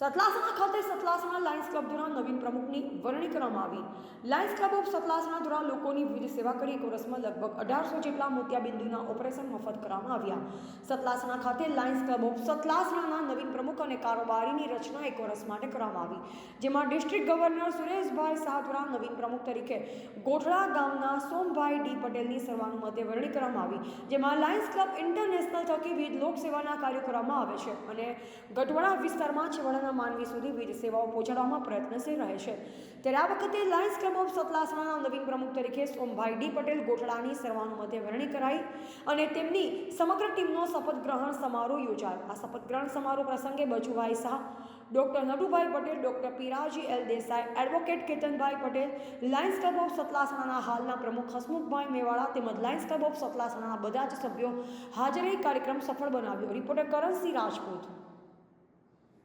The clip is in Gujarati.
સતલાસણા ખાતે સતલાસણા ક્લબ દ્વારા નવીન પ્રમુખની વરણી કરવામાં આવી. લાયન્સ ક્લબ ઓફ સતલાસણા દ્વારા લોકોની વિવિધ સેવા કરી એક વર્ષમાં લગભગ અઢારસો જેટલા મોતિયાબિંદુના ઓપરેશન મફત કરવામાં આવ્યા. સતલાસણા ખાતે લાયન્સ ક્લબ ઓફ સતલાસણાના નવીન પ્રમુખ અને કારોબારીની રચના એક વર્ષ માટે કરવામાં આવી. જેમાં ડિસ્ટ્રિક્ટ ગવર્નર સુરેશભાઈ શાહ દ્વારા નવીન પ્રમુખ તરીકે ગોઠડા ગામના સોમભાઈ ડી પટેલની સર્વાનુમતે વરણી કરવામાં આવી. જેમાં લાયન્સ ક્લબ ઇન્ટરનેશનલ થકી વિવિધ લોકસેવાના કાર્યો કરવામાં આવે છે અને ગઢવાડા વિસ્તારમાં છેવાડાના માનવી સુધી વિવિધ સેવાઓ પહોંચાડવામાં પ્રયત્નશીલ રહે છે. ત્યારે આ વખતે લાયન્સ ક્લબ ઓફ સતલાસણાના નવીન પ્રમુખ તરીકે સોમભાઈ ડી પટેલ ગોઠડાની સર્વાનુમતે વરણી કરાઈ અને તેમની સમગ્ર ટીમનો શપથ ગ્રહણ સમારોહ યોજાયો. આ શપથ ગ્રહણ સમારોહ પ્રસંગે Bachubhai Shah, doctor Natubhai Patel, doctor Piraji L Desai, advocate Ketanbhai Patel lions club of સતલાસણાના હાલના પ્રમુખ હસમુખભાઈ મેવાડા તેમજ લાયન્સ ક્લબ ઓફ સતલાસણાના બધા જ સભ્યો હાજરે કાર્યક્રમ સફળ બનાવ્યો. રિપોર્ટર કરણસિંહ રાજપૂત.